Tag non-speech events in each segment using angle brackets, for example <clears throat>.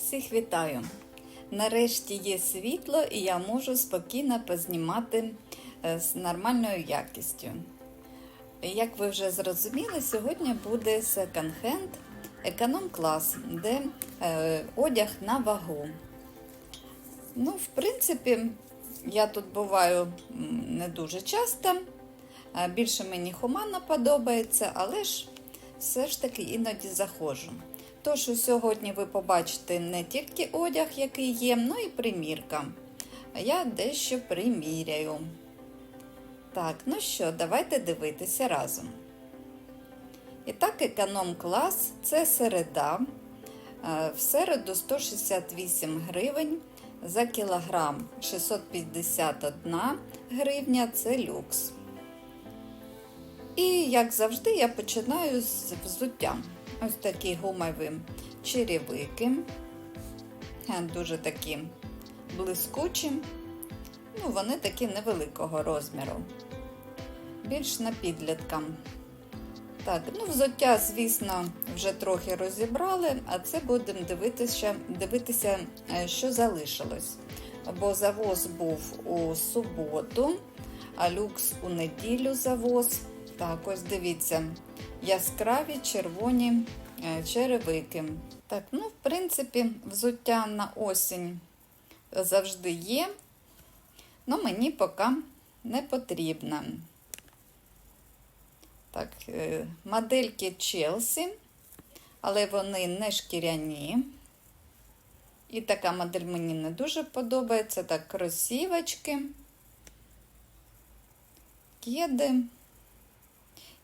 Всіх вітаю! Нарешті є світло, і я можу спокійно познімати е, з нормальною якістю. Як ви вже зрозуміли, сьогодні буде секонд-хенд економ-клас, де е, одяг на вагу. Ну, в принципі, я тут буваю не дуже часто. Більше мені хуманно подобається, але ж все ж таки іноді заходжу. Тож сьогодні ви побачите не тільки одяг, який є, ну і примірка. Я дещо приміряю. Так, ну що, давайте дивитися разом. І так, економ-клас це середа. Е, В середу 168 гривень за кілограм 651 гривня це люкс. І, як завжди, я починаю з взуття. Ось такі гумові черевики. Е, Дуже такі блискучі. Ну, вони такі невеликого розміру. Більш на підліткам. Так, ну взуття, звісно, вже трохи розібрали, а це будемо дивитися, дивитися, е, що залишилось. Бо завоз був у суботу, а люкс у неділю завоз. Так, ось дивіться, яскраві червоні черевики. Так, ну, в принципі, взуття на осінь завжди є, але мені поки не потрібно. Так, е, модельки Челсі, але вони не шкіряні. І така модель мені не дуже подобається. Так, кросівочки, кеди,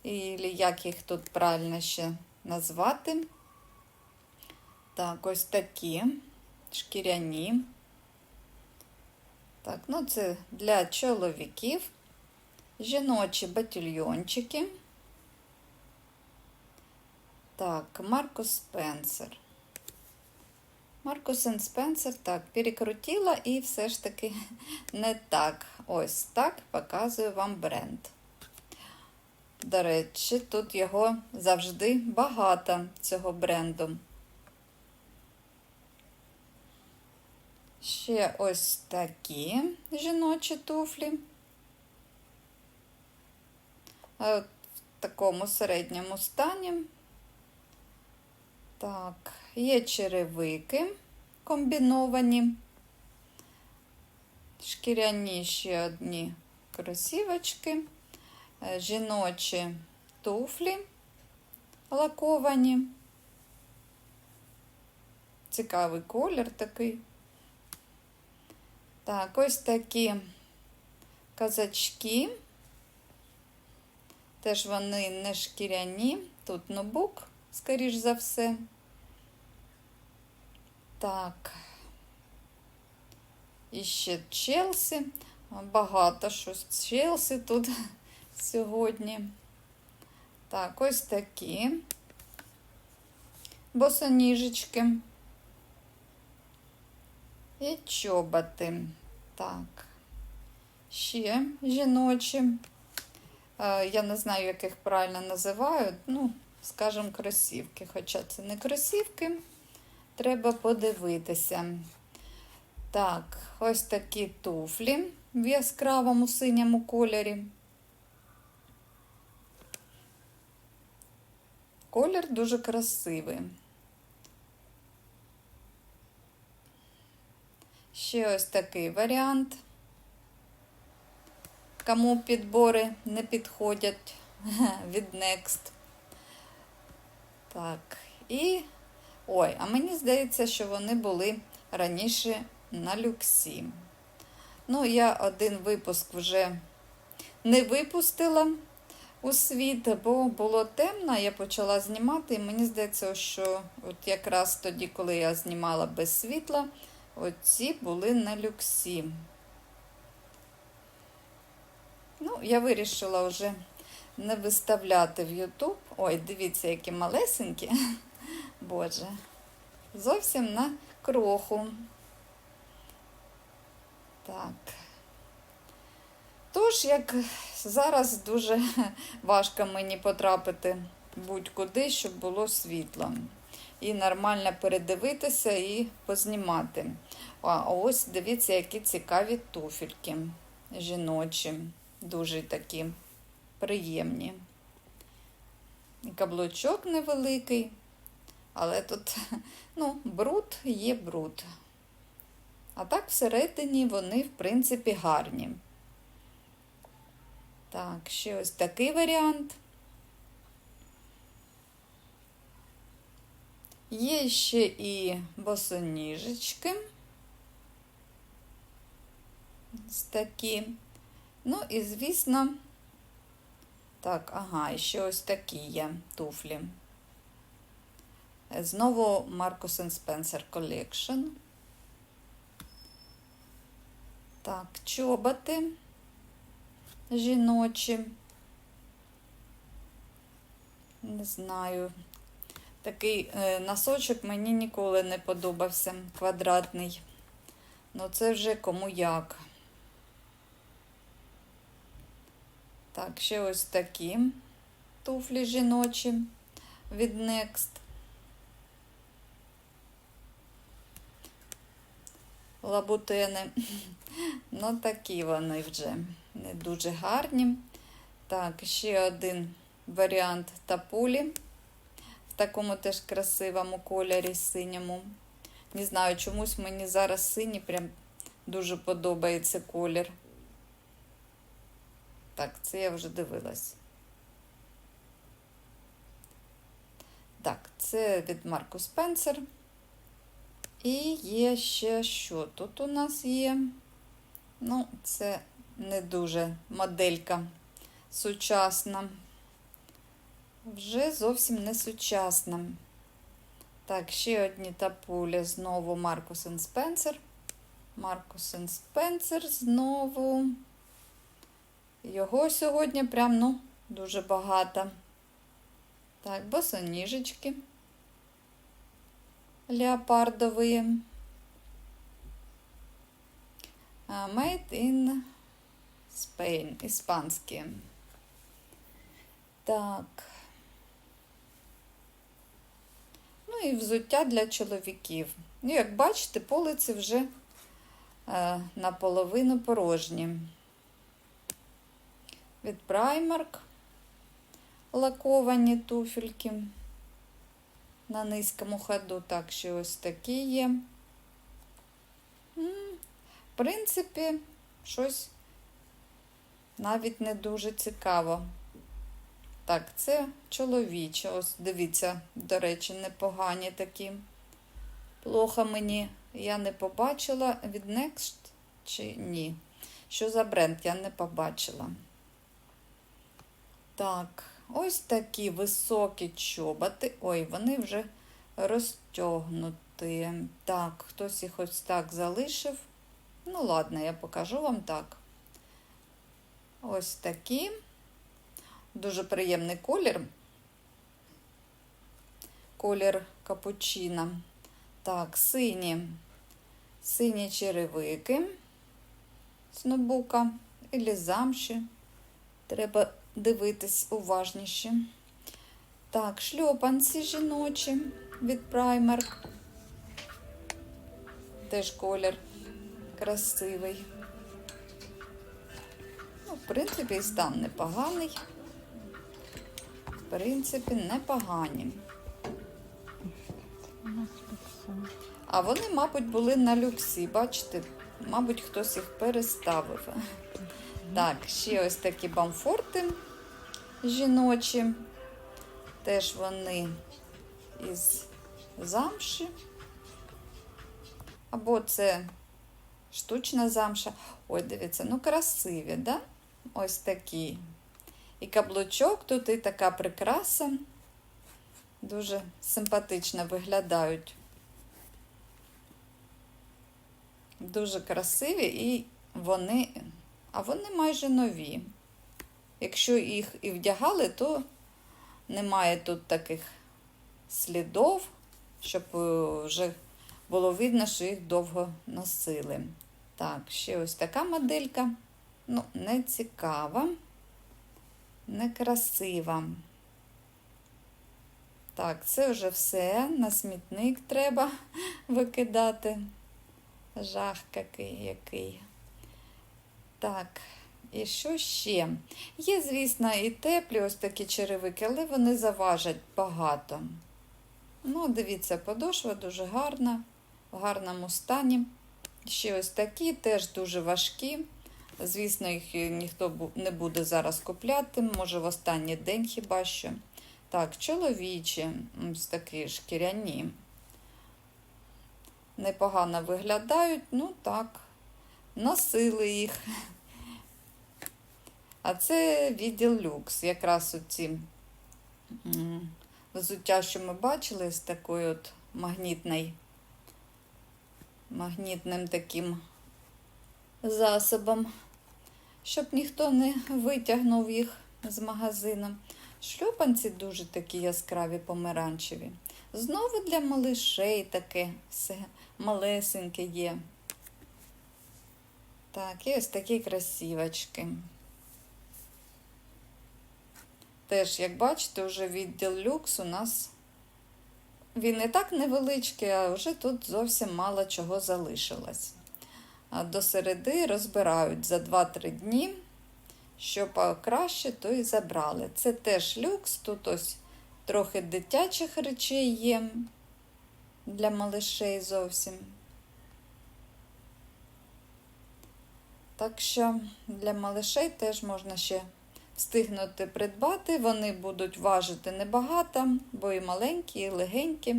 і як їх тут правильно ще назвати. Так, ось такі шкіряні. Так, ну це для чоловіків. Жіночі батальйончики. Так, Маркус Спенсер. Маркус Спенсер, так, перекрутила і все ж таки <laughs> не так. Ось так показую вам бренд. До речі, тут його завжди багато, цього бренду. Ще ось такі жіночі туфлі. Е, В такому середньому стані. Так, є черевики комбіновані, шкіряні ще одні кросівочки, жіночі туфлі лаковані. Цікавий колір такий. Так, ось такі казачки. Теж вони не шкіряні, тут нобук, скоріш за все. Так. І ще Челсі. Багато щось Челсі тут сьогодні. Так, ось такі босоніжечки. І чоботи. Так. Ще жіночі. Е, Я не знаю, як їх правильно називають. Ну, скажімо, кросівки. Хоча це не кросівки. Треба подивитися. Так, ось такі туфлі в яскравому синьому кольорі. Колір дуже красивий. Ще ось такий варіант. Кому підбори не підходять <laughs> від Next. Так, і. Ой, а мені здається, що вони були раніше на люксі. Ну, я один випуск вже не випустила у світ, бо було темно, я почала знімати, і мені здається, що от якраз тоді, коли я знімала без світла, оці були на люксі. Ну, я вирішила вже не виставляти в YouTube. Ой, дивіться, які малесенькі. <laughs> Боже, зовсім на кроху. Так. Тож, як зараз дуже <laughs> важко мені потрапити будь-куди, щоб було світло. І нормально передивитися і познімати. А ось дивіться, які цікаві туфельки жіночі, дуже такі приємні. І каблучок невеликий, але тут <laughs> ну, бруд є бруд. А так всередині вони, в принципі, гарні. Так, ще ось такий варіант. Є ще і босоніжечки. Ось такі. Ну і, звісно, так, ага, і ще ось такі є туфлі. Знову Marcus Spencer Collection. Так, чоботи жіночі. Не знаю. Такий е, носочок мені ніколи не подобався, квадратний. Ну, це вже кому як. Так, ще ось такі туфлі жіночі від Next. Лабутени. <laughs> Ну, такі вони вже не дуже гарні. Так, ще один варіант тапулі. В такому теж красивому кольорі синьому. Не знаю, чомусь мені зараз синій прям дуже подобається колір. Так, це я вже дивилась. Так, це від Марку Спенсер. І є ще що тут у нас є? Ну, це не дуже моделька сучасна. Вже зовсім не сучасна. Так, ще одні тапулі знову Маркус Спенсер. Маркус Спенсер знову. Його сьогодні прям, ну, дуже багато. Так, босоніжечки. Леопардові. Made in Spain, іспанські. Так. Ну і взуття для чоловіків. Ну, як бачите, полиці вже е, наполовину порожні. Від Primark лаковані туфельки на низькому ходу, так що ось такі є. В принципі, щось навіть не дуже цікаво. Так, це чоловіче. Ось дивіться, до речі, непогані такі. Плохо мені я не побачила від Next чи ні. Що за бренд я не побачила. Так, ось такі високі чоботи. Ой, вони вже розтягнуті. Так, хтось їх ось так залишив. Ну, ладно, я покажу вам так. Ось такі. Дуже приємний колір. Колір капучино. Так, сині, сині черевики з нобука і замші. Треба дивитись уважніше. Так, шльопанці жіночі від Primark. Теж колір красивий. Ну, в принципі, стан непоганий. В принципі, непогані. А вони, мабуть, були на люксі, бачите? Мабуть, хтось їх переставив. Так, ще ось такі бамфорти жіночі. Теж вони із замші. Або це штучна замша. Ой, дивіться, ну красиві, да? Ось такі. І каблучок тут і така прикраса. Дуже симпатично виглядають. Дуже красиві і вони, а вони майже нові. Якщо їх і вдягали, то немає тут таких слідов, щоб вже було видно, що їх довго носили. Так, ще ось така моделька. Ну, не цікава, некрасива. Так, це вже все. На смітник треба <laughs> викидати. Жах який. Так, і що ще? Є, звісно, і теплі ось такі черевики, але вони заважать багато. Ну, дивіться, подошва дуже гарна, в гарному стані. Ще ось такі, теж дуже важкі. Звісно, їх ніхто не буде зараз купляти, може в останній день хіба що. Так, чоловічі, ось такі шкіряні. Непогано виглядають, ну так, носили їх. А це відділ люкс. Якраз оці взуття, що ми бачили з такою от магнітною, магнітним таким засобом, щоб ніхто не витягнув їх з магазину. Шльопанці дуже такі яскраві помаранчеві. Знову для малишей таке все малесеньке є. Так, і ось такі красивочки. Теж, як бачите, вже відділ люкс у нас він і так невеличкий, а вже тут зовсім мало чого залишилось. А до середи розбирають за 2-3 дні. Що краще, то і забрали. Це теж люкс, тут ось трохи дитячих речей є для малишей зовсім. Так що для малишей теж можна ще встигнути придбати. Вони будуть важити небагато, бо і маленькі, і легенькі.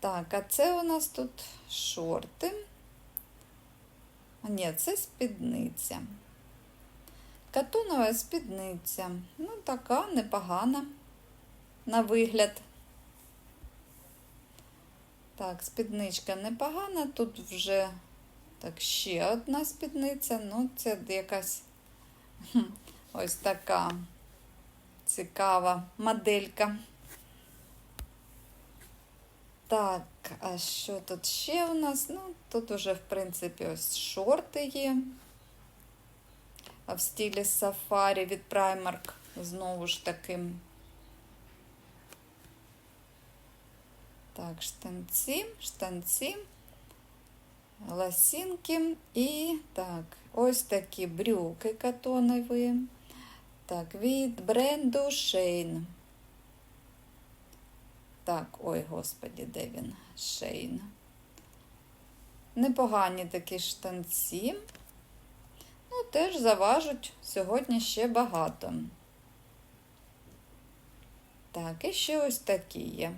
Так, а це у нас тут шорти. Ні, це спідниця. Катунова спідниця. Ну, така непогана на вигляд. Так, спідничка непогана. Тут вже так, ще одна спідниця. Ну, це якась ось така цікава моделька. Так, а що тут ще у нас? Ну, тут уже, в принципі, ось шорти є. В стилі сафарі від Primark знову ж таким. Так, штанці, штанці, лосінки і так, ось такі брюки катонові. Так, від бренду Shane. Так, ой, господі, де він? Шейн. Непогані такі штанці. Ну, теж заважуть сьогодні ще багато. Так, і ще ось такі є.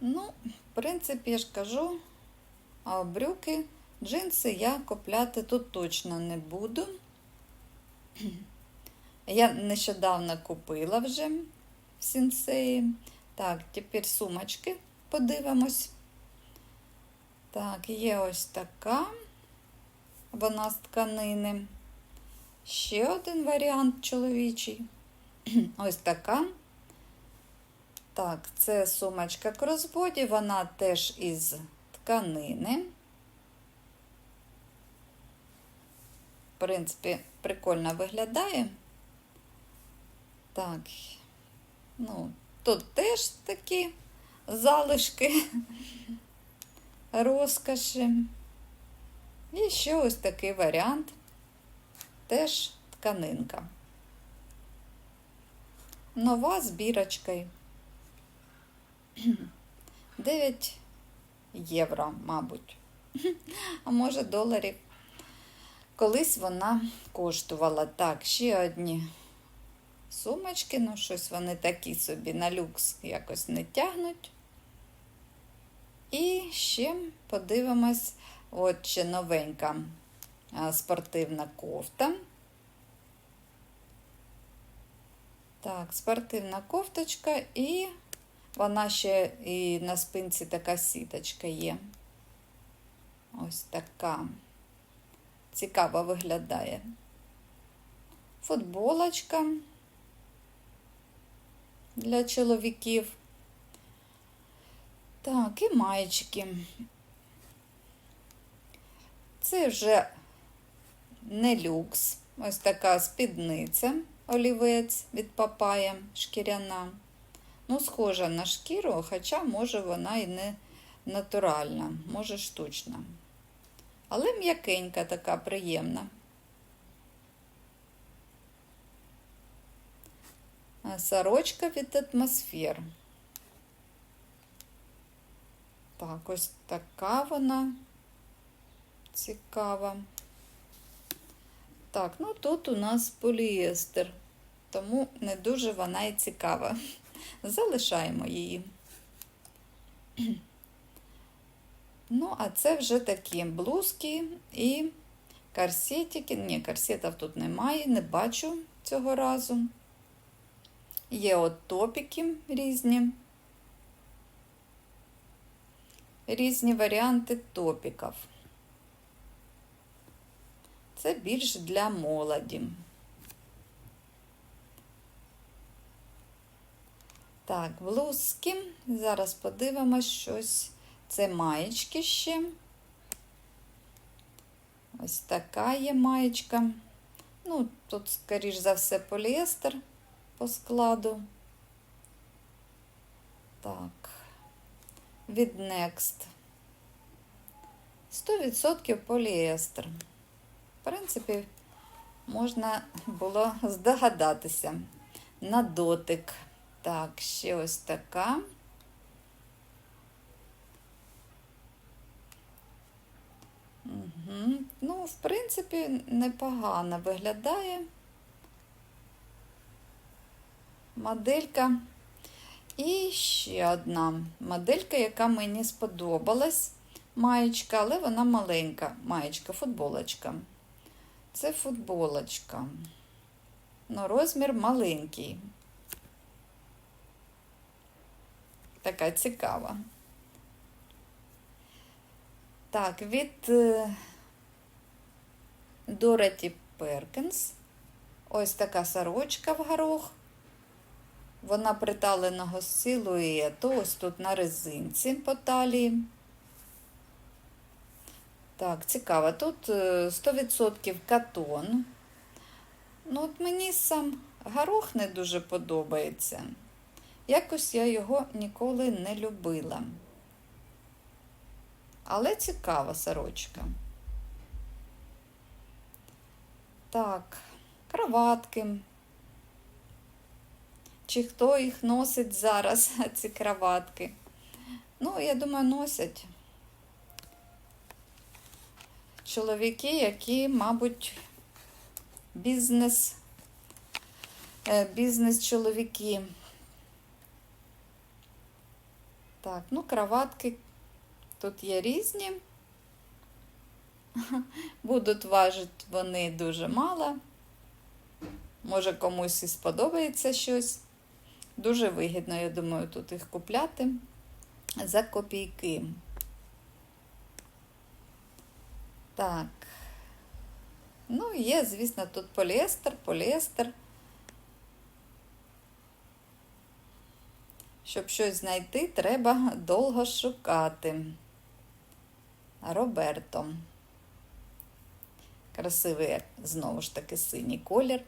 Ну, в принципі, я ж кажу, а брюки, джинси я купляти тут точно не буду. Я нещодавно купила вже в сінсеї. Так, тепер сумочки подивимось. Так, є ось така, вона з тканини. Ще один варіант чоловічий. <clears throat> Ось така. Так, це сумочка кросбоді, вона теж із тканини. В принципі, прикольно виглядає. Так, ну, тут теж такі залишки розкоші. І ще ось такий варіант. Теж тканинка. Нова з бірочкою. 9 євро, мабуть. А може доларів. Колись вона коштувала. Так, ще одні сумочки, ну щось вони такі собі на люкс якось не тягнуть. І ще подивимось, от ще новенька спортивна кофта. Так, спортивна кофточка, і вона ще і на спинці така сіточка є. Ось така. Цікаво виглядає. Футболочка для чоловіків. Так, і маєчки. Це вже не люкс. ось така спідниця, олівець від папая шкіряна. Ну, схожа на шкіру, хоча, може, вона і не натуральна, може штучна. Але м'якенька така приємна. Сорочка від атмосфер. Так, ось така вона цікава. Так, ну тут у нас поліестер, тому не дуже вона і цікава. <laughs> Залишаємо її. Ну, а це вже такі блузки і корсетики. Ні, корсетів тут немає, не бачу цього разу. Є от топіки різні. Різні варіанти топіків. Це більш для молоді. Так, блузки. Зараз подивимось щось. Це маєчки ще. Ось така є маєчка. Ну, тут, скоріш за все, поліестер по складу. Так, від Next. 100% поліестер. В принципі, можна було здогадатися на дотик. Так, ще ось така. Угу. Ну, в принципі, непогано виглядає. Моделька. І ще одна моделька, яка мені сподобалась. Маєчка, але вона маленька. Маєчка, футболочка. Це футболочка. Ну, розмір маленький. Така цікава. Так, від Дороті Перкінс. Ось така сорочка в горох. Вона приталеного силуету. Ось тут на резинці по талії. Так, цікаво. Тут 100% катон. Ну, от мені сам горох не дуже подобається. Якось я його ніколи не любила. Але цікава сорочка. Так, кроватки. Чи хто їх носить зараз, <laughs> ці кроватки? Ну, я думаю, носять чоловіки, які, мабуть, бізнес, бізнес-чоловіки. Так, ну, кроватки тут є різні. <laughs> Будуть важити вони дуже мало. Може, комусь і сподобається щось. Дуже вигідно, я думаю, тут їх купляти за копійки. Так. Ну, є, звісно, тут поліестер, поліестер. Щоб щось знайти, треба довго шукати. Роберто. Красивий, знову ж таки, синій колір.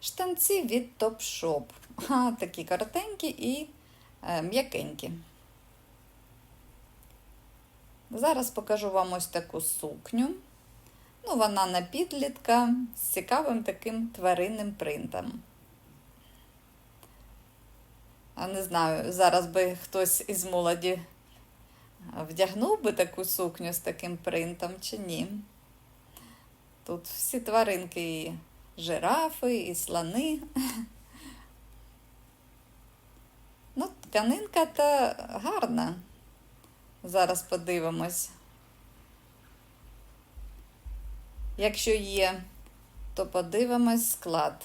Штанці від Topshop. А, такі коротенькі і е, м'якенькі. Зараз покажу вам ось таку сукню. Ну, вона на підлітка з цікавим таким тваринним принтом. А не знаю, зараз би хтось із молоді вдягнув би таку сукню з таким принтом чи ні. Тут всі тваринки і жирафи, і слони. Ну, тканинка та гарна. Зараз подивимось. Якщо є, то подивимось склад.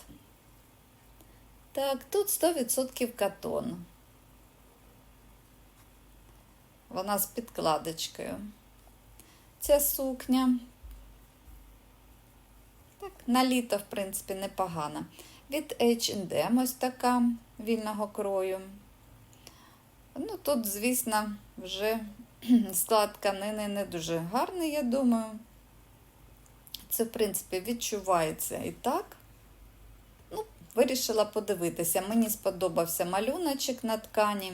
Так, тут 100% катон. Вона з підкладочкою. Ця сукня. Так, на літо, в принципі, непогана. Від H&M ось така вільного крою. Ну, тут, звісно, вже <clears throat> склад тканини не дуже гарний, я думаю. Це, в принципі, відчувається і так. Ну, вирішила подивитися. Мені сподобався малюночок на ткані.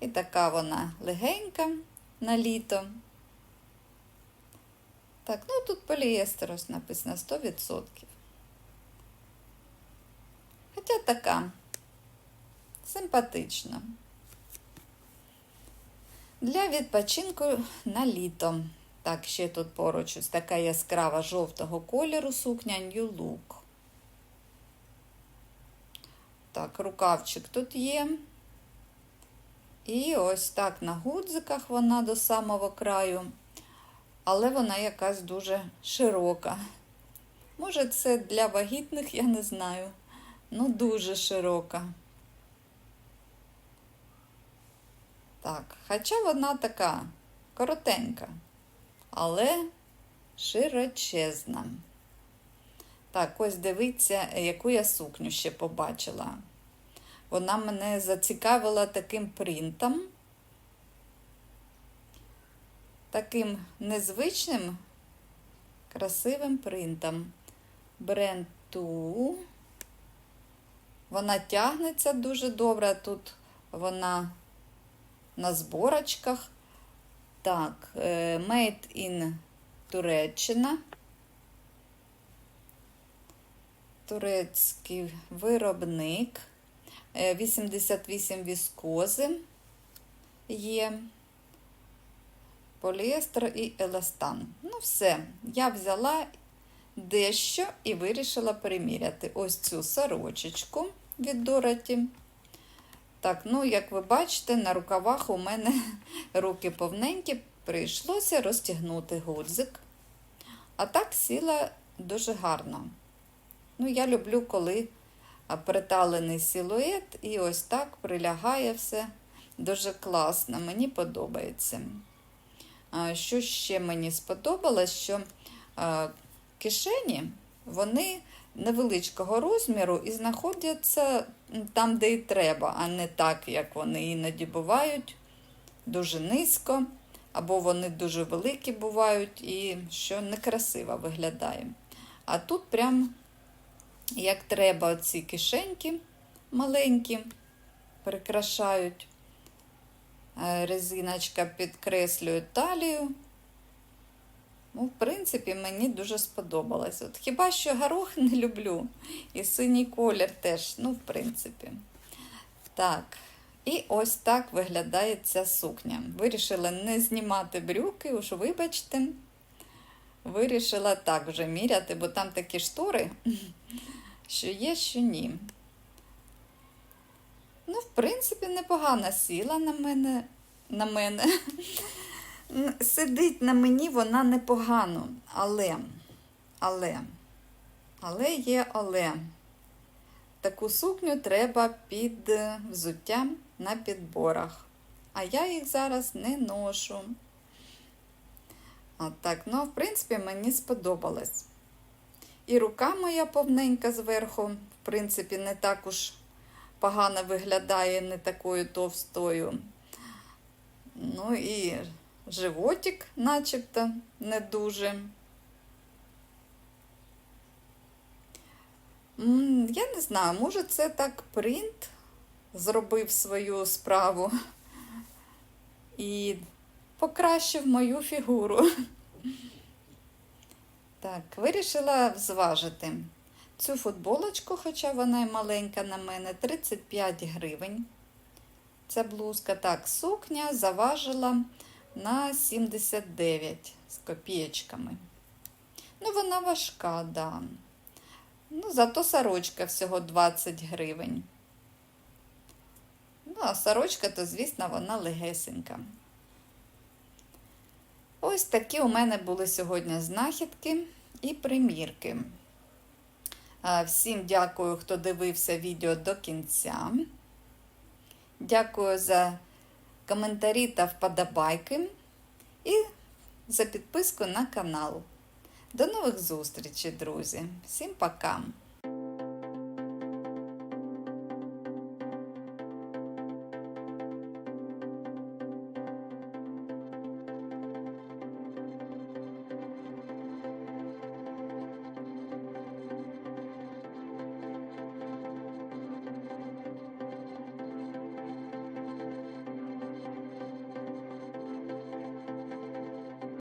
І така вона легенька на літо. Так, ну тут поліестер ось написано 100%. Хоча така симпатична. Для відпочинку на літо. Так, ще тут поруч ось така яскрава жовтого кольору сукня New Look. Так, рукавчик тут є. І ось так на гудзиках вона до самого краю, але вона якась дуже широка. Може, це для вагітних, я не знаю. Ну, дуже широка. Так, хоча вона така коротенька, але широчезна. Так, ось дивіться, яку я сукню ще побачила. Вона мене зацікавила таким принтом, таким незвичним, красивим принтом. Бренд Ту. Вона тягнеться дуже добре. Тут вона на зборочках. Так, е, Made in Туреччина. Турецький виробник. 88 віскози є. Поліестер і еластан. Ну, все. Я взяла дещо і вирішила переміряти ось цю сорочечку від Дороті. Так, ну, як ви бачите, на рукавах у мене <laughs> руки повненькі, прийшлося розтягнути гудзик. А так сіла дуже гарно. Ну, я люблю, коли приталений силует, і ось так прилягає все дуже класно, мені подобається. Що ще мені сподобалось, що кишені вони невеличкого розміру і знаходяться там, де і треба, а не так, як вони іноді бувають, дуже низько, або вони дуже великі бувають, і що некрасиво виглядає. А тут прям як треба ці кишеньки маленькі, прикрашають. Е, резиночка підкреслює талію. Ну, в принципі, мені дуже сподобалось. От Хіба що горох не люблю. І синій колір теж, ну, в принципі. Так, і ось так виглядає ця сукня. Вирішила не знімати брюки, уж вибачте. Вирішила так вже міряти, бо там такі штори, <laughs> що є, що ні. Ну, в принципі, непогана сіла на мене. На мене. Сидить на мені вона непогано, але, але, але є але. Таку сукню треба під взуття на підборах. А я їх зараз не ношу. От так, ну, в принципі, мені сподобалось. І рука моя повненька зверху, в принципі, не так уж погано виглядає, не такою товстою. Ну і животик, начебто, не дуже. Я не знаю, може, це так принт зробив свою справу і покращив мою фігуру. Так, вирішила зважити цю футболочку, хоча вона й маленька на мене, 35 гривень. Ця блузка, так, сукня заважила на 79 з копієчками. Ну, вона важка, да. Ну, зато сорочка всього 20 гривень. Ну, а сорочка, то, звісно, вона легесенька. Ось такі у мене були сьогодні знахідки і примірки. Всім дякую, хто дивився відео до кінця. Дякую за коментарі та вподобайки і за підписку на канал. До нових зустрічей, друзі! Всім пока!